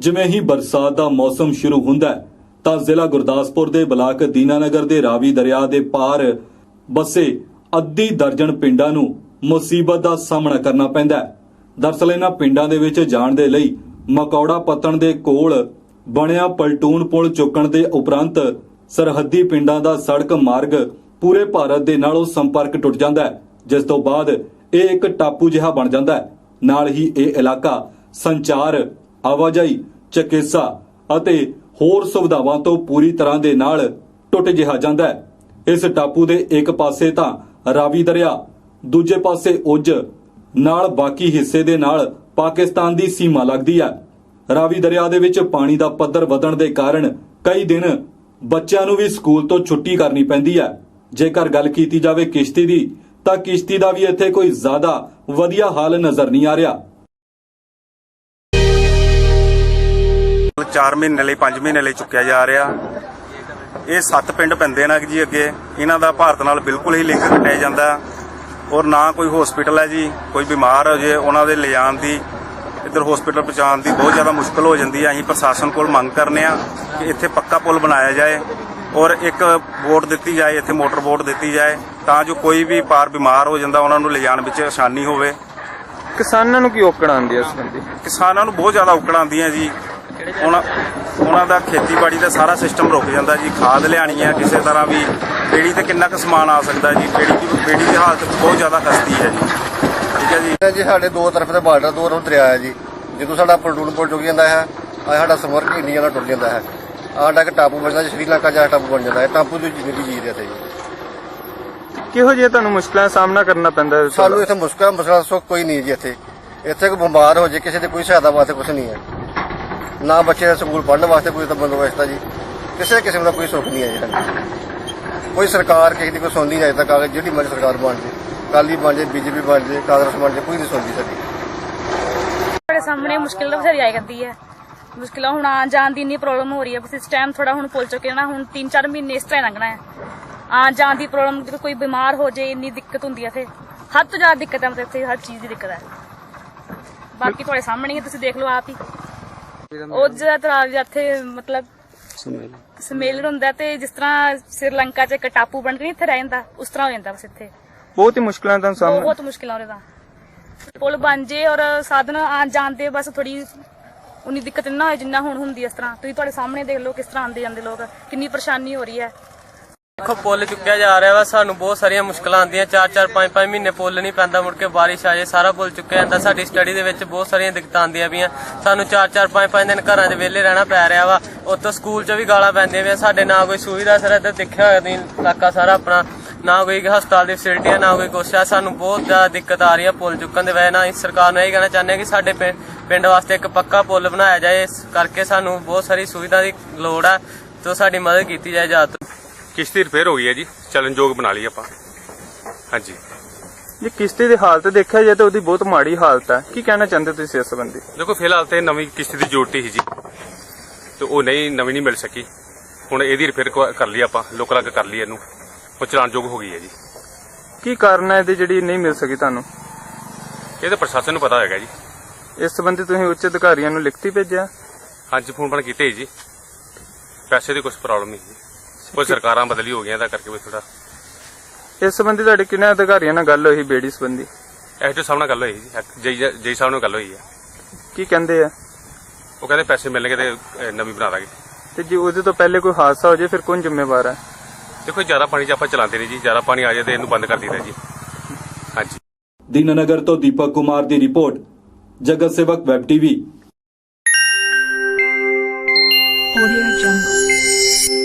ਜਿਵੇਂ ਹੀ ਬਰਸਾਤ ਦਾ ਮੌਸਮ ਸ਼ੁਰੂ ਹੁੰਦਾ ਹੈ, ਤਾਂ ਜ਼ਿਲ੍ਹਾ ਗੁਰਦਾਸਪੁਰ ਦੇ ਬਲਾਕ ਦੀਨਾਨਗਰ ਦੇ ਰਾਵੀ ਦਰਿਆ ਦੇ ਪਾਰ ਬਸੇ ਅੱਧੀ ਦਰਜਨ ਪਿੰਡਾਂ ਨੂੰ ਮੁਸੀਬਤ ਦਾ ਸਾਹਮਣਾ ਕਰਨਾ ਪੈਂਦਾ ਹੈ। ਦਰਅਸਲ ਇਹਨਾਂ ਪਿੰਡਾਂ ਦੇ ਵਿੱਚ ਜਾਣ ਦੇ ਲਈ ਮਕੌੜਾ ਪੱਤਣ ਦੇ ਕੋਲ ਬਣਿਆ ਪਲਟੂਨ ਪੁਲ ਚੁੱਕਣ ਦੇ ਉਪਰੰਤ ਸਰਹੱਦੀ ਪਿੰਡਾਂ ਦਾ ਸੜਕ ਮਾਰਗ ਪੂਰੇ ਭਾਰਤ ਦੇ ਨਾਲੋਂ ਸੰਪਰਕ ਟੁੱਟ ਜਾਂਦਾ ਹੈ, ਜਿਸ ਤੋਂ ਬਾਅਦ ਇਹ ਇੱਕ ਟਾਪੂ ਜਿਹਾ ਬਣ ਜਾਂਦਾ ਹੈ। ਨਾਲ ਹੀ ਇਹ ਇਲਾਕਾ ਸੰਚਾਰ ਆਵਾਜਾਈ, ਚਿਕਿਤਸਾ ਅਤੇ ਹੋਰ ਸੁਵਿਧਾਵਾਂ ਤੋਂ ਪੂਰੀ ਤਰ੍ਹਾਂ ਦੇ ਨਾਲ ਟੁੱਟ ਜਿਹਾ ਜਾਂਦਾ ਹੈ। ਇਸ ਟਾਪੂ ਦੇ ਇੱਕ ਪਾਸੇ ਤਾਂ ਰਾਵੀ ਦਰਿਆ, ਦੂਜੇ ਪਾਸੇ ਉੱਜ, ਨਾਲ ਬਾਕੀ ਹਿੱਸੇ ਦੇ ਨਾਲ ਪਾਕਿਸਤਾਨ ਦੀ ਸੀਮਾ ਲੱਗਦੀ ਹੈ। ਰਾਵੀ ਦਰਿਆ ਦੇ ਵਿੱਚ ਪਾਣੀ ਦਾ ਪੱਧਰ ਵਧਣ ਦੇ ਕਾਰਨ ਕਈ ਦਿਨ ਬੱਚਿਆਂ ਨੂੰ ਵੀ ਸਕੂਲ ਤੋਂ ਛੁੱਟੀ ਕਰਨੀ ਪੈਂਦੀ ਹੈ। ਜੇਕਰ ਗੱਲ ਕੀਤੀ ਜਾਵੇ ਕਿਸ਼ਤੀ ਦੀ, ਤਾਂ ਕਿਸ਼ਤੀ ਦਾ ਵੀ ਇੱਥੇ ਕੋਈ ਜ਼ਿਆਦਾ ਵਧੀਆ ਹਾਲ ਨਜ਼ਰ ਨਹੀਂ ਆ ਰਿਹਾ। 4 ਮਹੀਨੇ ਲਈ 5 ਮਹੀਨੇ ਲਈ ਚੁੱਕਿਆ ਜਾ ਰਿਹਾ। ਇਹ ਸੱਤ ਪਿੰਡ ਪੈਂਦੇ ਨੇ ਜੀ ਅੱਗੇ। ਇਹਨਾਂ ਦਾ ਭਾਰਤ ਨਾਲ ਬਿਲਕੁਲ ਹੀ ਲਿੰਕ ਕੱਟਿਆ ਜਾਂਦਾ। ਔਰ ਨਾ ਕੋਈ ਹਸਪੀਟਲ ਹੈ ਜੀ ਕੋਈ ਬਿਮਾਰ ਹੋ ਜੇ ਉਹਨਾਂ ਦੇ ਲਿਜਾਣ ਦੀ ਇੱਧਰ ਹਸਪੀਟਲ ਪਹੁੰਚਾਉਣ ਦੀ ਬਹੁਤ ਜ਼ਿਆਦਾ ਮੁਸ਼ਕਲ ਹੋ ਜਾਂਦੀ ਹੈ। ਅਸੀਂ ਪ੍ਰਸ਼ਾਸਨ ਕੋਲ ਮੰਗ ਕਰਨੇ ਆ ਕਿ ਇੱਥੇ ਪੱਕਾ ਪੁਲ ਬਣਾਇਆ ਜਾਏ ਔਰ ਇੱਕ ਬੋਟ ਦਿੱਤੀ ਜਾਏ ਇੱਥੇ ਮੋਟਰ ਬੋਟ ਦਿੱਤੀ ਜਾਏ ਤਾਂ ਜੋ ਕੋਈ ਵੀ ਪਾਰ ਬਿਮਾਰ ਹੋ ਜਾਂਦਾ ਉਹਨਾਂ ਨੂੰ ਲਿਜਾਣ ਵਿੱਚ ਆਸਾਨੀ ਹੋਵੇ। ਕਿਸਾਨਾਂ ਨੂੰ ਕੀ ਔਕੜ ਆਉਂਦੀ ਹੈ ਇਸ ਸੰਬੰਧੀ? ਕਿਸਾਨਾਂ ਨੂੰ ਬਹੁਤ ਜ਼ਿਆਦਾ ਔਕੜਾਂ ਆਉਂਦੀਆਂ ਜੀ। ਉਹਨਾਂ ਉਹਨਾਂ ਦਾ ਖੇਤੀਬਾੜੀ ਦਾ ਸਾਰਾ ਸਿਸਟਮ ਰੁਕ ਜਾਂਦਾ ਜੀ ਖਾਦ ਲਿਆਣੀ ਹੈ ਕਿਸੇ ਤਰ੍ਹਾਂ ਵੀ ਬੇੜੀ ਤੇ ਕਿੰਨਾ ਕੁ ਸਮਾਨ ਆ ਸਕਦਾ ਜੀ ਬੇੜੀ ਦੀ ਬੇੜੀ ਦੀ ਹਾਲਤ ਬਹੁਤ ਜ਼ਿਆਦਾ ਖਸਤੀ ਹੈ ਜੀ। ਠੀਕ ਹੈ ਜੀ? ਜੀ ਸਾਡੇ ਦੋ ਤਰਫ ਦੇ ਬਾਰਡਰ ਦੋ ਰੋਡ ਦਰਿਆ ਹੈ ਜੀ। ਜਦੋਂ ਸਾਡਾ ਪਲਟੂਨ ਪੁਲ ਟੁੱਟ ਜਾਂਦਾ ਹੈ ਆ ਸਾਡਾ ਸਮਰਕ ਇੰਡੀਆ ਨਾਲ ਟੁੱਟ ਜਾਂਦਾ ਹੈ। ਆਹ ਸਾਡਾ ਇੱਕ ਟਾਪੂ ਬਣਦਾ ਜੀ ਸ਼੍ਰੀਲੰਕਾ ਜਿਹਾ ਟਾਪੂ ਬਣ ਜਾਂਦਾ ਹੈ। ਟਾਪੂ ਦੀ ਜ਼ਿੰਦਗੀ ਜੀ ਰਿਹਾ ਜੀ। ਕਿਹੋ ਜਿਹਾ ਤੁਹਾਨੂੰ ਮੁਸ਼ਕਲਾਂ ਦਾ ਸਾਹਮਣਾ ਕਰਨਾ ਪੈਂਦਾ ਸਾਨੂੰ ਇੱਥੇ ਮੁਸ਼ਕਲ ਮਸਲਾ ਸੁੱਖ ਕੋਈ ਨਹੀਂ ਜੀ ਇੱਥੇ। ਇੱਥੇ ਕੋਈ ਬਿਮਾਰ ਹੋ ਜੇ ਕਿਸੇ ਦੇ ਕੋਈ ਸਹਾਇਤਾ ਵਾਸਤੇ ਕੁਝ ਨਹੀਂ ਹੈ। ਨਾ ਬੱਚੇ ਦਾ ਸਕੂਲ ਪੜ੍ਹਨ ਵਾਸਤੇ ਕੋਈ ਤਾਂ ਬੰਦੋਬਸਤ ਹੈ ਜੀ। ਕਿਸੇ ਕਿਸਮ ਦਾ ਕੋਈ ਸੁੱਖ ਨਹੀਂ ਹੈ ਜੀ। ਸਾਨੂੰ ਕੋਈ ਸਰਕਾਰ ਕਿਸੇ ਦੀ ਕੋਈ ਸੁਣਦੀ ਨਹੀਂ ਅਜੇ ਤੱਕ ਆ ਜਿਹੜੀ ਮਰਜ਼ੀ ਸਰਕਾਰ ਬਣ ਜੇ। ਕਾਲੀ ਬਣ ਜੇ ਬੀਜੇਪੀ ਬਣ ਜੇ ਕਾਂਗਰਸ ਬਣ ਜੇ ਕੋਈ ਨਹੀਂ ਸੁਣਦੀ ਸਾਡੀ। ਸਾਡੇ ਸਾਹਮਣੇ ਮੁਸ਼ਕਿਲ ਤਾਂ ਬਥੇਰੀ ਆਈ ਕਰਦੀ ਹੈ। ਮੁਸ਼ਕਿਲਾਂ ਹੁਣ ਆਉਣ ਜਾਣ ਦੀ ਇੰਨੀ ਪ੍ਰੋਬਲਮ ਹੋ ਰਹੀ ਹੈ। ਬਸ ਇਸ ਟਾਈਮ ਥੋੜਾ ਹੁਣ ਪੁੱਲ ਚੁੱਕੇ ਨਾ ਹੁਣ 3-4 ਮਹੀਨੇ ਇਸ ਤਰ੍ਹਾਂ ਹੀ ਲੰਘਣਾ ਹੈ। ਆਉਣ ਜਾਣ ਦੀ ਪ੍ਰੋਬਲਮ ਜਦੋਂ ਕੋਈ ਬਿਮਾਰ ਹੋ ਜੇ ਇੰਨੀ ਦਿੱਕਤ ਹੁੰਦੀ ਹੈ ਇੱਥੇ। ਹੱਦ ਤੋਂ ਜ਼ਿਆਦਾ ਦਿੱਕਤ ਹੈ ਮਤਲਬ ਇੱਥੇ ਹਰ ਚੀਜ਼ ਦੀ ਦਿੱਕਤ ਹੈ। ਬਾਕੀ ਤੁਹਾਡੇ ਸਾਹਮਣੇ ਹੀ ਹੈ, ਤੁਸੀਂ ਦੇਖ ਲਓ ਆਪ ਹੀ। ਉਹ ਜ਼ਿਆਦਾਤਰ ਇੱਥੇ ਮਤਲਬ ਸਮੇਲਨ ਹੁੰਦਾ ਹੈ ਤੇ ਜਿਸ ਤਰ੍ਹਾਂ ਸ੍ਰੀਲੰਕਾ 'ਚ ਇੱਕ ਟਾਪੂ ਬਣ ਕੇ ਨਹੀਂ ਇੱਥੇ ਰਹਿ ਜਾਂਦਾ ਉਸ ਤਰ੍ਹਾਂ ਹੋ ਜਾਂਦਾ ਬਸ ਇੱਥੇ। ਬਹੁਤ ਹੀ ਮੁਸ਼ਕਲਾਂ ਦਾ ਸਾਹਮਣਾ। ਬਹੁਤ ਮੁਸ਼ਕਿਲਾਂ ਉਹਦੇ ਦਾ ਪੁਲ ਬਣ ਜੇ ਔਰ ਸਾਧਨ ਆਣ ਜਾਣ ਦੇ ਬਸ ਥੋੜੀ ਉਨੀ ਦਿੱਕਤ ਨਾ ਹੋਏ ਜਿੰਨਾ ਹੁਣ ਹੁੰਦੀ ਹੈ ਇਸ ਤਰ੍ਹਾਂ। ਤੁਸੀਂ ਤੁਹਾਡੇ ਸਾਹਮਣੇ ਦੇਖ ਲਓ ਕਿਸ ਤਰ੍ਹਾਂ ਆਉਂਦੇ ਜਾਂਦੇ ਲੋਕ ਕਿੰਨੀ ਪਰੇਸ਼ਾਨੀ ਹੋ ਰਹੀ ਹੈ। ਦੇਖੋ, ਪੁੱਲ ਚੁੱਕਿਆ ਜਾ ਰਿਹਾ ਵਾ, ਸਾਨੂੰ ਬਹੁਤ ਸਾਰੀਆਂ ਮੁਸ਼ਕਲਾਂ ਆਉਂਦੀਆਂ। 4-4 5-5 ਮਹੀਨੇ ਪੁੱਲ ਨਹੀਂ ਪੈਂਦਾ, ਮੁੜ ਕੇ ਬਾਰਿਸ਼ ਆ ਜਾਏ ਸਾਰਾ ਪੁੱਲ ਚੁੱਕਿਆ ਜਾਂਦਾ। ਸਾਡੀ ਸਟੱਡੀ ਦੇ ਵਿੱਚ ਬਹੁਤ ਸਾਰੀਆਂ ਦਿੱਕਤਾਂ ਆਉਂਦੀਆਂ ਪਈਆਂ। ਸਾਨੂੰ 4-4 5-5 ਦਿਨ ਘਰਾਂ 'ਚ ਵਿਹਲੇ ਰਹਿਣਾ ਪੈ ਰਿਹਾ ਵਾ। ਉੱਤੋਂ ਸਕੂਲ 'ਚ ਵੀ ਗਾਲਾਂ ਪੈਂਦੀਆਂ ਪਈਆਂ। ਸਾਡੇ ਨਾ ਕੋਈ ਸੁਵਿਧਾ ਸਰ ਇੱਧਰ ਦੇਖਿਆ ਹੋਇਆ ਤੁਸੀਂ ਇਲਾਕਾ ਸਾਰਾ ਆਪਣਾ। ਨਾ ਕੋਈ ਹਸਪਤਾਲ ਦੀ ਫੈਸਿਲਿਟੀ ਹੈ, ਨਾ ਕੋਈ ਕੁਛ ਆ ਸਾਨੂੰ ਬਹੁਤ ਜ਼ਿਆਦਾ ਦਿੱਕਤ ਆ ਰਹੀ ਹੈ ਪੁੱਲ ਚੁੱਕਣ ਦੇ ਵਜ੍ਹਾ ਨਾਲ। ਅਸੀਂ ਸਰਕਾਰ ਨੂੰ ਇਹ ਕਹਿਣਾ ਚਾਹੁੰਦੇ ਹਾਂ ਕਿ ਸਾਡੇ ਪਿੰ- ਪਿੰਡ ਵਾਸਤੇ ਇੱਕ ਪੱਕਾ ਪੁੱਲ ਬਣਾਇਆ ਜਾਏ। ਇਸ ਕਰਕੇ ਸਾਨੂੰ ਬਹੁਤ ਸਾਰੀ ਸੁਵਿਧਾ ਦੀ ਲੋੜ ਹੈ। ਤੋਂ ਸਾਡੀ ਮਦਦ ਕੀਤੀ ਜਾਏ ਜ਼ਿਆਦਾ ਕਿਸ਼ਤੀ ਰਿਪੇਅਰ ਹੋ ਗਈ ਹੈ ਜੀ। ਚੱਲਣਯੋਗ ਬਣਾ ਲਈ ਆਪਾਂ। ਹਾਂਜੀ। ਜੇ ਕਿਸ਼ਤੀ ਦੀ ਹਾਲਤ ਦੇਖਿਆ ਜਾਏ ਤਾਂ ਉਹਦੀ ਬਹੁਤ ਮਾੜੀ ਹਾਲਤ ਹੈ। ਕੀ ਕਹਿਣਾ ਚਾਹੁੰਦੇ ਤੁਸੀਂ ਇਸ ਸੰਬੰਧੀ? ਦੇਖੋ ਫਿਲਹਾਲ ਤੇ ਨਵੀਂ ਕਿਸ਼ਤੀ ਦੀ ਜ਼ਰੂਰਤ ਸੀ ਜੀ। ਤੇ ਉਹ ਨਹੀਂ ਨਵੀਂ ਨਹੀਂ ਮਿਲ ਸਕੀ। ਹੁਣ ਇਹਦੀ ਰਿਪੇਅਰ ਕਰ ਲਈ ਆਪਾਂ ਲੋਕਲ ਅੱਗ ਕਰ ਲਈ ਇਹਨੂੰ। ਉਹ ਚਲਾਣਯੋਗ ਹੋ ਗਈ ਹੈ ਜੀ। ਕੀ ਕਾਰਨ ਹੈ ਇਹਦੀ ਜਿਹੜੀ ਨਹੀਂ ਮਿਲ ਸਕੀ ਤੁਹਾਨੂੰ? ਇਹ ਤਾਂ ਪ੍ਰਸ਼ਾਸਨ ਨੂੰ ਪਤਾ ਹੋਏਗਾ ਜੀ। ਇਸ ਸੰਬੰਧੀ ਤੁਸੀਂ ਉੱਚ ਅਧਿਕਾਰੀਆਂ ਨੂੰ ਲਿਖਤੀ ਭੇਜਿਆ? ਹਾਂਜੀ ਫੋਨ ਫਾਨ ਕੀਤੇ ਜੀ। ਪੈਸੇ ਦੀ ਕੁਝ ਪ੍ਰੋਬਲਮ ਨਹੀਂ ਜੀ। ਕੋਈ ਸਰਕਾਰਾਂ ਬਦਲੀ ਹੋ ਗਈਆਂ ਇਹਦਾ ਕਰਕੇ ਵੀ ਥੋੜਾ ਇਸ ਸੰਬੰਧੀ ਤੁਹਾਡੇ ਕਿੰਨੇ ਅਧਿਕਾਰੀਆਂ ਨਾਲ ਗੱਲ ਹੋਈ ਬੇੜੀ ਸੰਬੰਧੀ? ਐਸਟੋ ਸਾਹਿਬ ਨਾਲ ਗੱਲ ਹੋਈ ਜੀ ਜੈ ਜੈ ਸਾਹਿਬ ਨਾਲ ਗੱਲ ਹੋਈ ਹੈ ਕੀ ਕਹਿੰਦੇ ਆ? ਉਹ ਕਹਿੰਦੇ ਪੈਸੇ ਮਿਲਣਗੇ ਤੇ ਅਹ, ਨਵੀਂ ਬਣਾ ਦਾਂਗੇ। ਤੇ ਜੇ ਉਹਦੇ ਤੋਂ ਪਹਿਲੇ ਕੋਈ ਹਾਦਸਾ ਹੋ ਜਾਏ ਫਿਰ ਕੌਣ ਜ਼ਿੰਮੇਵਾਰ ਹੈ ਦੇਖੋ ਜ਼ਿਆਦਾ ਪਾਣੀ 'ਚ ਆਪਾਂ ਚਲਾਉਂਦੇ ਨਹੀਂ ਜੀ ਜ਼ਿਆਦਾ ਪਾਣੀ ਆ ਜਾਏ ਤੇ ਇਹਨੂੰ ਬੰਦ ਕਰ ਦਈਦਾ ਜੀ। ਹਾਂਜੀ। ਦੀਨਨਗਰ ਤੋਂ ਦੀਪਕ ਕੁਮਾਰ ਦੀ ਰਿਪੋਰਟ ਜਗਤ ਸੇਵਕ ਵੈਬ ਟੀਵੀ। Audio Jungle.